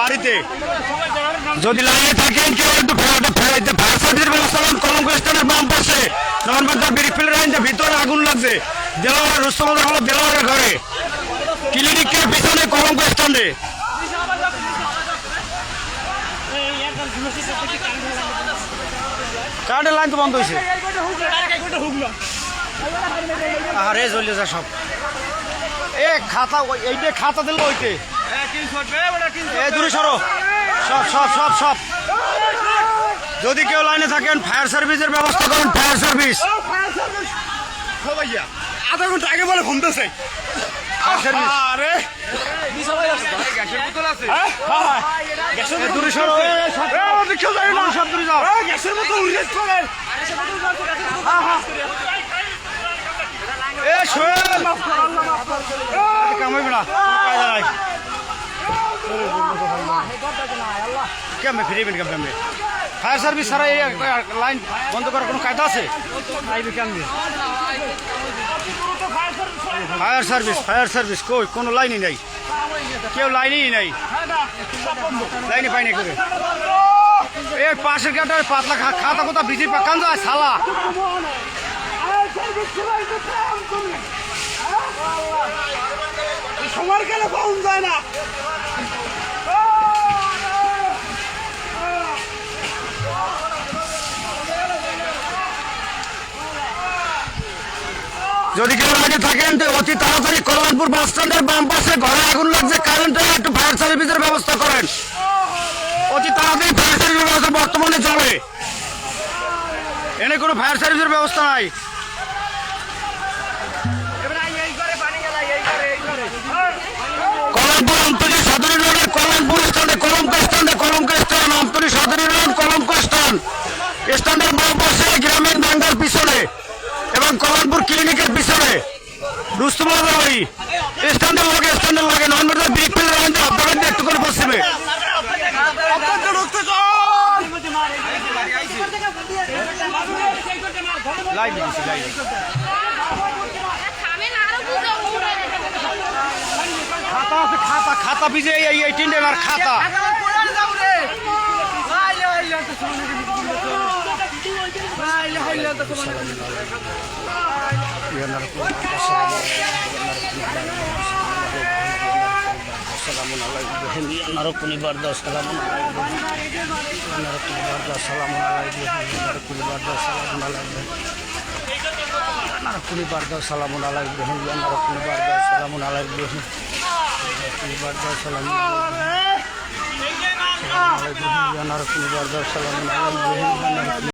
বাড়িতে। যদি লাইনে থাকেন কেউ একটু ফায়ার সার্ভিসের ব্যবস্থা করুন কলঙ্ক স্থানের বাম পাশে। নর্মাল ব্রিক ফিল্ড ভিতরে আগুন লাগছে। দেওয়ার রুস্তম হলো দেওয়ারের ঘরে। ক্লিনিকের পিছনে কলঙ্ক স্থানে কারেন্টের লাইন তো বন্ধ হয়েছে। আরে জ্বলে যা সব। এ খাতা এইটা খাতা দিল ওইতে এ দূরে সরো। সব সব সব সব। যদি কেউ লাইনে থাকেন ফায়ার সার্ভিসের ব্যবস্থা করুন ফায়ার সার্ভিস আধা ঘণ্টা আগে বলে ঘুমতেছে ফায়ার সার্ভিস আরে। দূরে সরো। সব কেউ যাবে না। সব দূরে যাও। গ্যাসের মতো উড়ে চলে এ শোয়েল কামাইবে না কেমনে ফিরিবেন কেমনে ফায়ার সার্ভিস ছাড়া এই লাইন বন্ধ করার কোনো কায়দা আছে ফায়ার সার্ভিস ফায়ার সার্ভিস কই কোনো লাইনই নাই কেউ লাইনই নাই লাইনে পাই নাই করে এই পাশের গাটার পাতলা খাতা কোথা বিজি পাকান যায় সালা যায় না? যদি কেউ লাগে থাকেন, তো অতি তাড়াতাড়ি কল্যাণপুর বাস স্ট্যান্ডের বাম পাশে ঘরে আগুন লাগছে, কারেন্টের একটু ফায়ার সার্ভিসের ব্যবস্থা করেন। অতি তাড়াতাড়ি ফায়ার সার্ভিসের ব্যবস্থা বর্তমানে চলে। এনে কোনো ফায়ার সার্ভিসের ব্যবস্থা নাই। কলমপুর অন্তরী রোডের কলমপুর স্ট্যান্ডে কলঙ্ক স্ট্যান্ডে কলঙ্ক স্ট্যান্ড অন্তরী সদরী রোড কলঙ্ক স্ট্যান্ড। স্ট্যান্ডের বাম পাশে গ্রামীণ ব্যাংকের পিছনে এবং কলমপুর ক্লিনিকের পিছনে। রুস্তমার বাড়ি স্ট্যান্ডের লাগে স্ট্যান্ডের লাগে নর্মাল ব্রিক ফেলে রাখেন আপনাদের একটু করে পশ্চিমে লাইভ লাইভ খাতা আছে খাতা খাতা ভিজে এই এই- আর খাতা সালামুন নারকুনিবার দাও সালামুন নারকুনিবার দাও সালামুন নারকুনিবার দাও সালামুন আলাই ইব্রাহিম নারকুনিবার দাও সালামুন আলাই ইব্রাহিম নারকুনিবার দাও সালামুন আলাই নারকুনিবার দাও সালামুন আলাই ইব্রাহিম